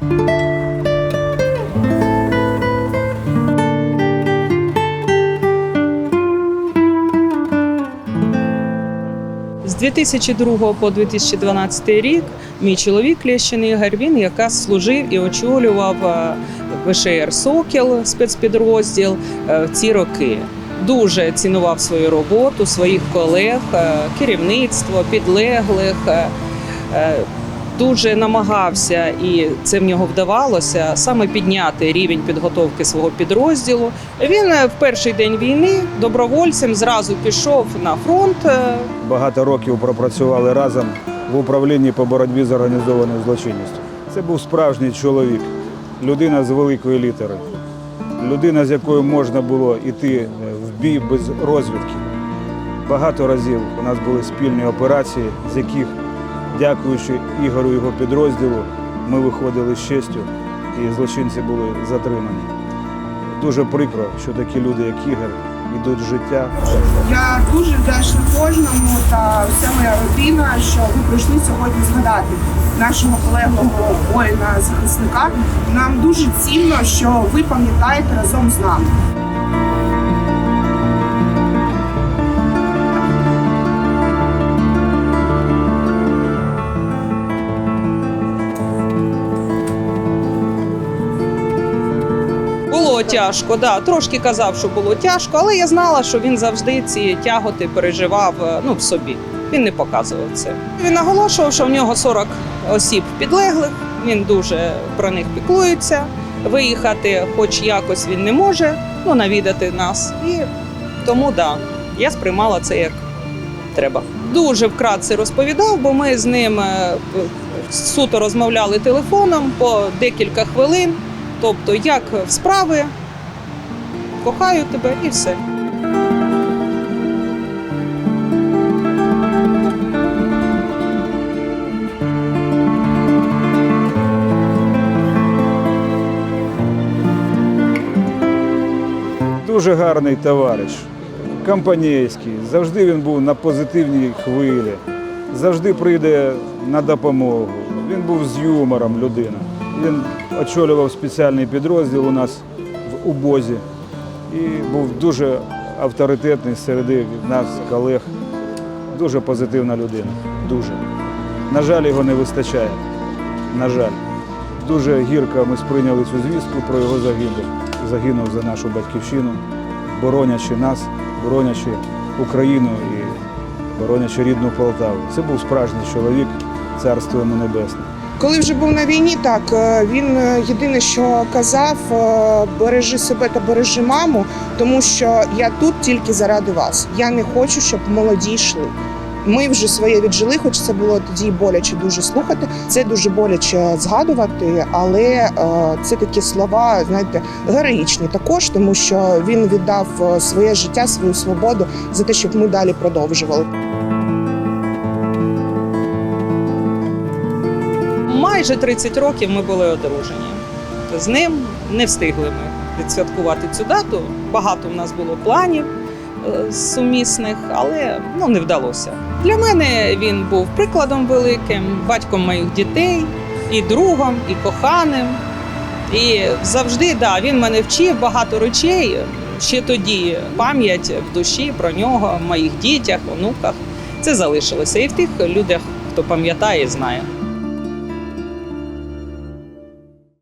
З 2002 по 2012 рік мій чоловік Лєщин Ігор, він якраз служив і очолював е, ВШР Сокіл спецпідрозділ е, в ці роки. Дуже цінував свою роботу, своїх колег, е, керівництво, підлеглих. Дуже намагався, і це в нього вдавалося саме підняти рівень підготовки свого підрозділу. Він е, в перший день війни добровольцем зразу пішов на фронт. е, Багато років пропрацювали разом в управлінні по боротьбі з організованою злочинністю. Це був справжній чоловік, людина з великої літери, людина, з якою можна було йти е, в бій без розвідки. Багато разів у нас були спільні операції, з яких, дякуючи Ігорю і його підрозділу, ми виходили з честю і злочинці були затримані. Дуже прикро, що такі люди, як Ігор, йдуть життя. Я дуже вдячна кожному та вся моя родина, що ви прийшли сьогодні згадати нашого полеглого воїна захисника. Нам дуже цінно, що ви пам'ятаєте разом з нами. Тяжко, да. Трошки казав, що було тяжко, але я знала, що він завжди ці тяготи переживав е, ну, в собі. Він не показував це. Він наголошував, що в нього 40 осіб підлеглих, він дуже про них піклується. Виїхати, хоч якось він не може, ну навідати нас. І тому да, я сприймала це як треба. Дуже вкратце розповідав, бо ми з ним е, суто розмовляли телефоном по декілька хвилин. Тобто, як в справи, кохаю тебе і все. Дуже гарний товариш, компанійський. Завжди він був на позитивній хвилі, завжди прийде на допомогу. Він був з юмором людина. Він очолював спеціальний підрозділ у нас в Убозі і був дуже авторитетний серед нас, колег. Дуже позитивна людина. Дуже. На жаль, його не вистачає. На жаль. Дуже гірко ми сприйняли цю звістку про його загибель. Загинув за нашу батьківщину, боронячи нас, боронячи Україну і боронячи рідну Полтаву. Це був справжній чоловік, царство йому небесне. Коли вже був на війні, так е, він е, єдине, що казав: е, бережи себе та бережи маму, тому що я тут тільки заради вас. Я не хочу, щоб молоді йшли. Ми вже своє віджили, хоч це було тоді боляче дуже слухати. Це дуже боляче згадувати, але це такі слова, знаєте, героїчні також, тому що він віддав своє життя, свою свободу за те, щоб ми далі продовжували. Майже 30 років ми були одружені. З ним не встигли ми відсвяткувати цю дату. Багато в нас було планів е, сумісних, але ну, не вдалося. Для мене він був прикладом великим, батьком моїх дітей, і другом, і коханим. І завжди да, він мене вчив багато речей. Ще тоді пам'ять в душі про нього, моїх дітях, онуках. Це залишилося і в тих людях, хто пам'ятає знає.